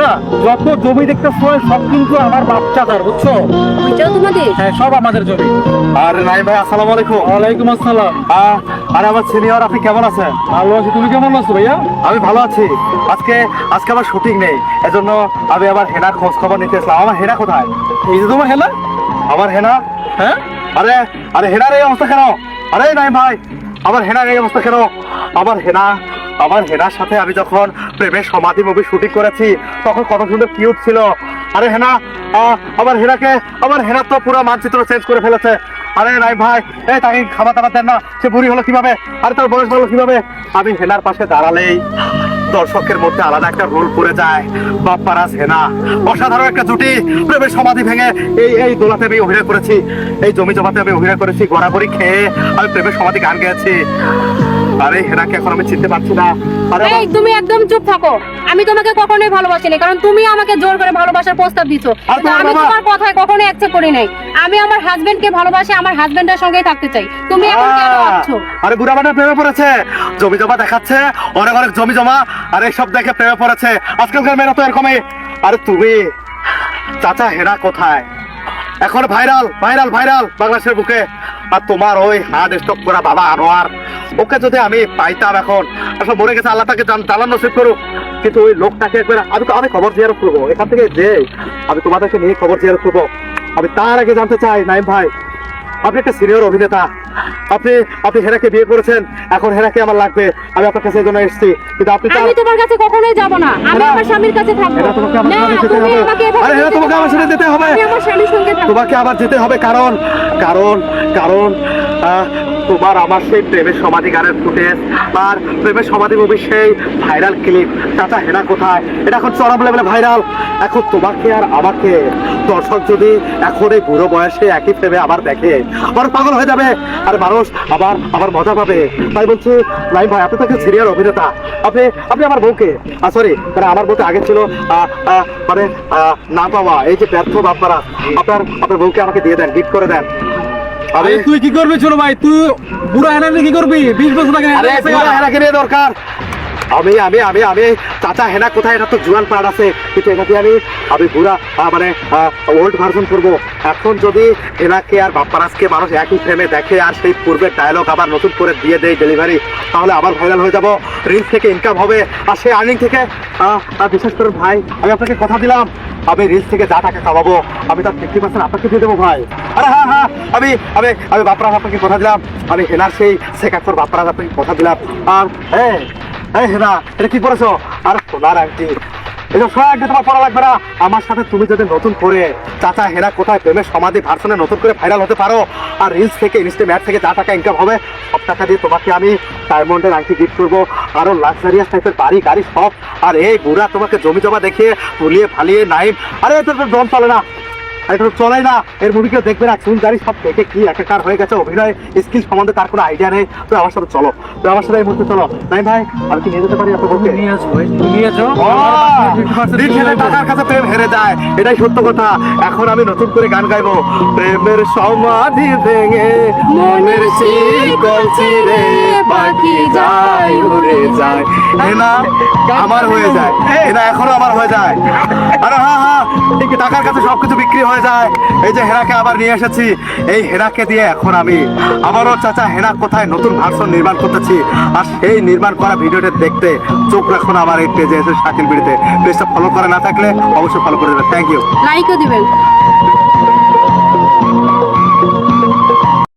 না যত জমি দেখতেছো সব কিন্তু আমার বাপ চাচার বুঝছ? ওইটাও তোমাদের? হ্যাঁ সব আমাদের জমি। আর নাই ভাই আসসালামু আলাইকুম। ওয়ালাইকুম আসসালাম। আরে আমার সিনিয়র আপনি কেমন আছেন? ভালো আছি তুমি কেমন আছো ভাইয়া? আমি ভালো আছি। আজকে আজকে আমার শুটিং নেই এজন্য আমি আবার হেনার খোঁজ খবর নিতে এসলাম। আমার হেনা কোথায়? এই যে তোমার হেলা আমার হেনা? হ্যাঁ? আরে আরে হেনার এই অবস্থা কেন? আরে নাই ভাই আমার হেনার এই অবস্থা কেন? আমার হেনা আমার হেনার সাথে আমি যখন প্রেমের সমাধি মুভি শুটিং করেছি, তখন কত সুন্দর কিউট ছিল। আরে হেনা আমার হেনাকে, আমার হেনার তো পুরো মানচিত্র চেঞ্জ করে ফেলেছে। আরে রাই ভাই, এই তাকে খাবার দাবার দেন না, সে বুড়ি হলো কীভাবে? আরে তার বয়স হলো কীভাবে? আমি হেনার পাশে দাঁড়ালেই। দর্শকের মধ্যে আলাদা একটা রোল পড়ে যায়। বাপ্পারাজ হেনা অসাধারণ একটা জুটি। প্রেমের সমাধি ভেঙে এই এই দোলাতে আমি অভিনয় করেছি। এই জমি জমাতে আমি অভিনয় করেছি গড়াগড়ি খেয়ে আমি প্রেমের সমাধি গান গেয়েছি। আরে হেনাকে এখন আমি চিনতে পারছি না। আরে এই তুমি একদম চুপ থাকো। আমি তোমাকে কখনোই ভালোবাসিনি কারণ তুমি আমাকে জোর করে ভালোবাসার প্রস্তাব দিছো। আমি তোমার কথায় কখনোই অ্যাকসেপ্ট করি নাই। আমি আমার হাজবেন্ডকে ভালোবাসি আমার হাজবেন্ডের সঙ্গেই থাকতে চাই। তুমি এখন কেন ভাবছ? আরে বুড়া বাটা প্রেমে পড়েছে। জমি জমা দেখাচ্ছে। অনেক অনেক জমি জমা। আর সব দেখে প্রেমে পড়েছে। আজকালকার মেয়েরা তো এরকমই। আরে তুমি, চাচা হেরা কোথায়? এখন ভাইরাল ভাইরাল ভাইরাল বাংলাদেশের বুকে। আর তোমার ওই হার্ট স্টক করা বাবা আনোয়ার। ওকে যদি আমি পাইতাম এখন, আসলে মরে গেছে, আল্লাহ তাকে জানান নসিব করুক। কিন্তু ওই লোকটাকে একবার আমি আমি খবর জিয়ারত করব। এখান থেকে যে আমি তোমাদেরকে নিয়ে খবর জিয়ারত করব। আমি তার আগে জানতে চাই, নাইম ভাই, আপনি একটা সিনিয়র অভিনেতা। আপনি আপনি হেরাকে বিয়ে করেছেন এখন হেরাকে আমার লাগবে আমি আপনার কাছে এই জন্য এসেছি। কিন্তু আপনি আমি তোমার কাছে কখনোই যাব না আমি আমার স্বামীর কাছে থাকব। না তুমি আমাকে আরে হেরা, তোমাকে আমার সাথে যেতে হবে। আমি আমার স্বামীর সঙ্গে থাকব। তোমাকে আবার যেতে হবে কারণ কারণ কারণ তোমার আমার সেই প্রেমের সমাধি গানের ফুটেজ আর প্রেমের সমাধি মুভি সেই ভাইরাল ক্লিপ চাচা হেনা কোথায়? এটা এখন চরম লেভেলে ভাইরাল এখন তোমাকে আর আমাকে দর্শক যদি এখন এই বুড়ো বয়সে একই প্রেমে আবার দেখে আবার পাগল হয়ে যাবে। আর মানুষ আবার আবার মজা পাবে। তাই বলছি নাই ভাই আপনি তো সিরিয়াল অভিনেতা। আপনি আপনি আমার বউকে সরি মানে আমার বউকে আগে ছিল মানে না পাওয়া এই যে ব্যর্থ বাপারা আপনার আপনার বউকে আমাকে দিয়ে দেন গিফট করে দেন। আরে তুই কি করবি ছোট ভাই? তুই বুড়া হেনা কি করবি? বিশ বছর আগে দরকার। আমি আমি আমি আমি। চাচা, হেনা কোথায়? এটা তো জুয়ান পার্ট আছে। কিন্তু এটাকে আমি আমি বুড়া মানে ওল্ড ভার্সন করব। এখন যদি হেনাকে আর বাপ্পারাজকে মানুষ একই ফ্রেমে দেখে আর সেই পূর্বের ডায়লগ আবার নতুন করে দিয়ে দেয় ডেলিভারি তাহলে আবার ভাইরাল হয়ে যাব। রিলস থেকে ইনকাম হবে। আর সেই আর্নিং থেকে বিশেষ করে ভাই, আমি আপনাকে কথা দিলাম। আমি রিলস থেকে যা টাকা কামাবো, আমি তার ফিফটি পার্সেন্ট আপনাকে দিয়ে দেবো ভাই। আরে হ্যাঁ হ্যাঁ আমি আমি আমি বাপরাজ আপনাকে কথা দিলাম। আমি হেনার সেই শেখার বাপরাজ আপনাকে কথা দিলাম। আর হ্যাঁ এই এটা কি করেছ? আর সোনার আংটি। এসব সব আংটি তোমার পড়া লাগবে না। আমার সাথে তুমি যদি নতুন করে চাচা হেনা কোথায় প্রেমের সমাধি ভার্সনে নতুন করে ভাইরাল হতে পারো, আর রিলস থেকে ইনস্টা ম্যাট থেকে যা টাকা ইনকাম হবে, সব টাকা দিয়ে তোমাকে আমি ডায়মন্ডের আংটি গিফট করব, আরও লাক্সারিয়াস টাইপের বাড়ি, গাড়ি সব আর এই বুড়া তোমাকে জমি জমা দেখিয়ে, তুলিয়ে, ফালিয়ে, নাইম, আরে এটা তো দম চলে না। চলে না। এর মুভি কেউ দেখবে না চুল সব দেখে কি একাকার হয়ে গেছে অভিনয় স্কিল সম্বন্ধে তার কোনো আইডিয়া নেই। তো আমার সাথে চলো। তো আমার সাথে এই মুহূর্তে চলো। নাই ভাই আমি কি নিয়ে যেতে পারি আপনার বউকে? নিয়ে আসো নিয়ে যাও টাকার কাছে প্রেম হেরে যায় এটাই সত্য কথা। এখন আমি নতুন করে গান গাইবো। প্রেমের সমাধি ভেঙে মনের শিকল ছিঁড়ে পাখি যায় উড়ে যায়। এনা আমার হয়ে যায়। এনা এখনও আমার হয়ে যায়। আরে হ্যাঁ হ্যাঁ টাকার কাছে সবকিছু বিক্রি হয়ে যায়। এই যে হেরাকে আবার নিয়ে এসেছি। এই হেরাকে দিয়ে এখন আমি। আমারও চাচা হেরা কোথায়? নতুন ভার্সন নির্মাণ করতেছি। আর সেই নির্মাণ করা ভিডিওটা দেখতে চোখ রাখুন আমার এই পেজে এসে শাকিল বিড়িতে। পেজটা ফলো করে না থাকলে অবশ্যই ফলো করে দেবেন। থ্যাংক ইউ লাইকও দিবেন।